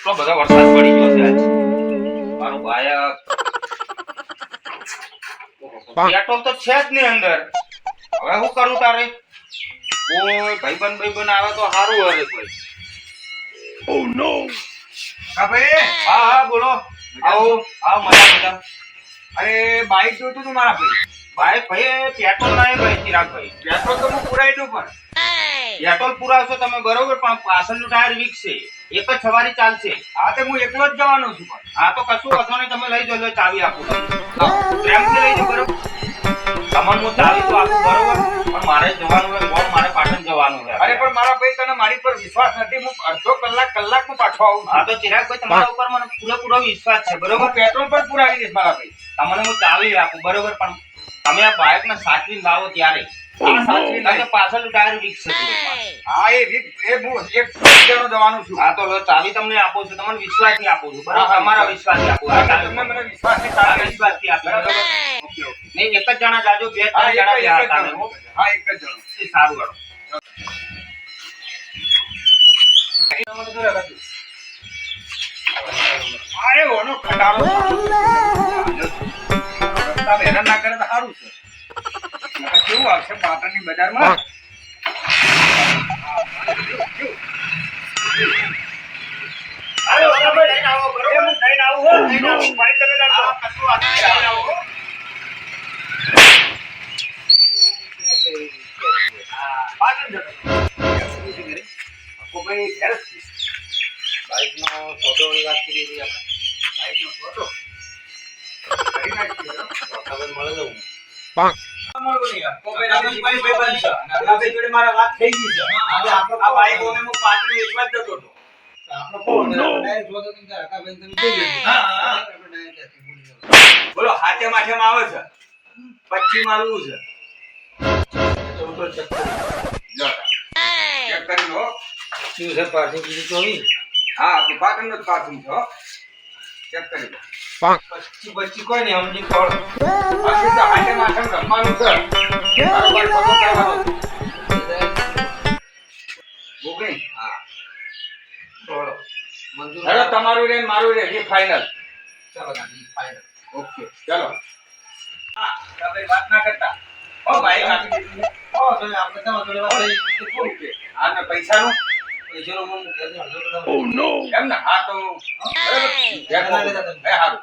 કેટલો બધો વરસાદ પડી ગયો છે. મારું બાયક પેટ્રોલ તો છે જ નહીં અંદર. હવે શું કરું તારે? કોઈ ભાઈબંધ ભાઈબંધ આવે તો સારું હવે કોઈ. હા ભાઈ. હા હા બોલો. આવો આવો મજા મજા અરે બાઈક જોતું તું મારા ભાઈ. ભાઈ ભાઈ પેટ્રોલ ના ભાઈ. ચિરાગભાઈ પેટ્રોલ તો હું પુરાઈ દઉં પણ. પેટ્રોલ પુરાવશો તમે બરોબર પણ પાછળનું ટાયર વીક છે. એક જ સવારી ચાલશે. હા તો હું એકલો જ જવાનો છું પણ. હા તો કશું વાંધો નહીં તમે લઈ જજો ચાવી આપું. પ્રેમથી લઈ બરોબર? તમને હું ચાવી તો આપું બરોબર? પણ મારે જવાનું હોય કોણ મારે પાટણ જવાનું હોય? અરે પણ મારા ભાઈ તને મારી પર વિશ્વાસ નથી. હું અડધો કલાક કલાકમાં પાછો આવું હા તો ચિરાગભાઈ તમારા ઉપર મને પૂરેપૂરો વિશ્વાસ છે બરોબર? પેટ્રોલ પણ પુરાવી દઈશ મારા ભાઈ. તમને હું ચાવી આપું બરોબર? પણ તમે આ બાઇકને સાચવીને લાવો ત્યારે. હા, સાચવીને કારણ કે પાછળનું ટાયર વીક છે હા એ રીત- એ હું એક જણો જવાનું છું. હા તો ચાવી તમને આપું છું. તમને વિશ્વાસથી આપું છું. બરાબર? હા, વિશ્વાસથી આપું હા, આ તો ચાવી તમને મને વિશ્વાસની ચાવી વિશ્વાસથી આપી બરાબર? બરાબર ઓકે, ઓકે. નહીં એક જ જણા જાજો બે ત્રણ જણા બે. અમે. હા એક જ જણો. એ સારું વાળો ઓનો રસ્તા હેરાન ના કરે તો સારું છે. કેવું આવશે પાટણની બજારમાં હાલો, બરાબર, લઈને આવો, બરોબર? એ હું થઈને આવું હો, થઈને આવું. બાઈક તમે જાણશો. હા, કશું વાંધો નહીં, લઈને આવો, હો. પાટણ જતો. આખો ભાઈ ઘેર જ છે. બાઇકનો સોદોની વાત કરી હતી આપણે. બાઈકનો ફોટો. કરી નાખીએ, હો. ખબર મળે હું. પાટણ. બોલો હાથે માથેમાં આવે છે? પછી માલવું છે? શું છે પાર્સિંગ બીજું ચોવીસ હા આપણું પાટણનું જ પાછું છો ચેક કરી લો. પચી કોઈ નહીં સમજી ખોળ બાકી તો રમવાનું છે. બરોબર પગો કરવાનો. બુકિંગ હા. ખોળો મંજૂર હેલો તમારું રે મારું રે જે ફાઇનલ ચાલો ગાંધી ફાઇનલ ઓકે ચલો. હા તમે વાત ના કરતા. હો ભાઈ આપી. ઓ તમે આપણે તમારા થોડી વાત તો હા ને પૈસાનું? પૈસાનો મને દેજો, અડધો એમ ને હા તો બરાબર. ના લેતા તમે. એ હારું.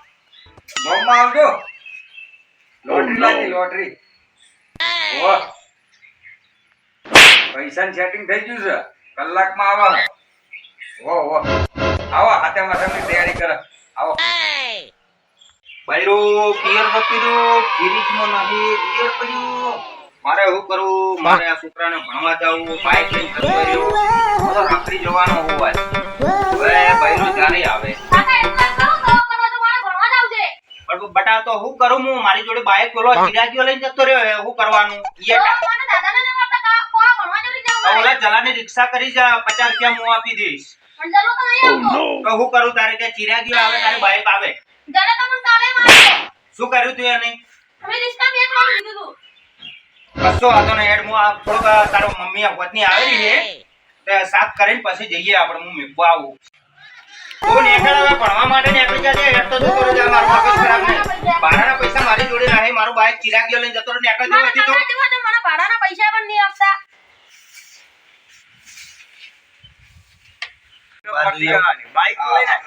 ગામમાં આવજો. લોટરી લાગી લોટરી. ઓહ. સેટિંગ થઈ ગયું છે. કલાકમાં આવો. ઓ ઓ આવો હાથે માથાની તૈયારી કરે. આવો. બૈરો પિયર વપીરો ફિરીજમાં નહીં પિયર પડ્યું મારે શું કરવું? મારે આ છોકરાને ભણવા જવું. બાઈક લઈને જતો રહ્યો રાખડી જવાનો હોવા હવે બૈરો આવે? તો હું કરું? હું મારી જોડે બાઈક પેલો ચિરાગીઓ લઈને જતો રહ્યો શું કરવાનું? ઓલા જલાની રિક્ષા કરી જા પચાસ રૂપિયા હું આપી દઈશ. તો હું કરું તારે કે ચિરાગીઓ આવે તારે બાઈક આવે. શું કર્યું તું એને? કશો વાંધો નહીં એડ હું આ થોડુંક તારો મમ્મી આ પત્ની આવેલી છે. સાફ કરીને પછી જઈએ આપણે હું મેકવા આવું. તું નીકળ ભણવા માટે નીકળી જજે હેડ તો જતો રહેજે મારો મગજ ખરાબ નહીં ભાડાના પૈસા મારી જોડે નહીં મારું બાઈક ચિરાગીઓ લઈને જતો રહે નીકળ જવાથી તો? પૈસા પણ નહીં આપતા. ફરતી જવાની. બાઈક તો લઈને આય.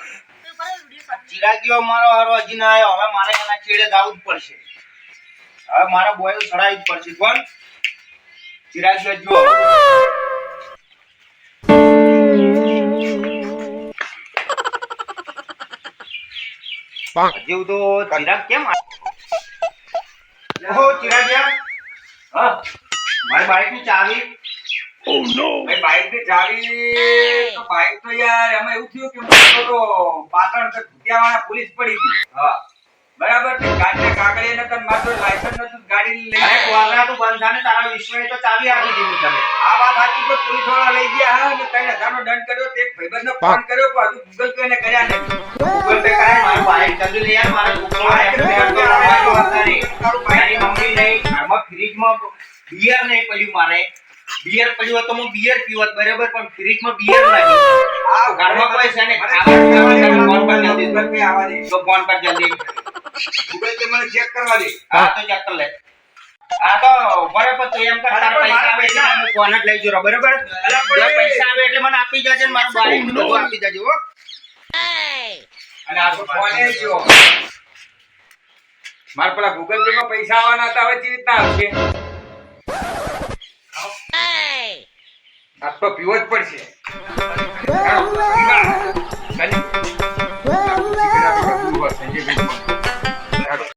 ચિરાગીઓ મારો હારો હજી ના આવ્યો. હવે મારે એના ચેડે જવું જ પડશે. હવે મારા બોય ચડાવી જ પડશે. કોણ? ચિરાગીઓ જો હજુ તો ચિરાગ કેમ ઓહો ચિરાગિયા. હા મારી બાઈકની ચાવી ભાઈ બાઈકની ચાવી તો બાઈક તો યાર એમાં એવું થયું કે મોટો તો પાટણ તો ભૂતિયાવાળા પોલીસ પડી હતી હા. બરાબર છે? ગાડીને કાગળિયા ને તમે માત્ર લાયસન્સ નથી ગાડી લઈ ગયા. કોલરા તું બંધ તારા વિશ્વએ તો ચાવી આપી દીધી તમે. આ વાત સાચી તો પોલીસવાળા લઈ ગયા હા અને તને હજારનો દંડ કર્યો તે ભાઈબંધ ભાઈબંધને ફોન કર્યો પણ હજુ ગૂગલ પે ને કર્યા નહીં. ગૂગલ પે કરાય મારું બાઈક જલ્દી લઈ આવ મારા છોકરાને એમ તેમ તો હતા નહીં. મારી મમ્મી નહીં. ઘરમાં ફ્રીજમાં બિયર નહીં પડ્યું મારે. બિયર પડ્યું હોત તો હું બિયર પીવત બરાબર પણ ફ્રીજમાં બિયર નહીં આ ઘરમાં કોઈ છે ને ફોન પર માટે ગૂગલ પે આવવા દે. તો ફોન પર જલ્દી. ગૂગલ પે મને ચેક કરવા દે. હા. તો ચેક કર લે. હા તો બરાબર તું એમ કર તારા પૈસા આવે એટલે હું ફોન લઈ જરો બરાબર? જે પૈસા આવે એટલે મને આપી જાજે ને મારું બાઈકનું આપી જાજે હો. અને આ તો ફોન એ ગયો પેલા ગૂગલ પે માં પૈસા આવવાના હતા હવે કેવી રીતના આવશે. આ તો પીવો જ પડશે.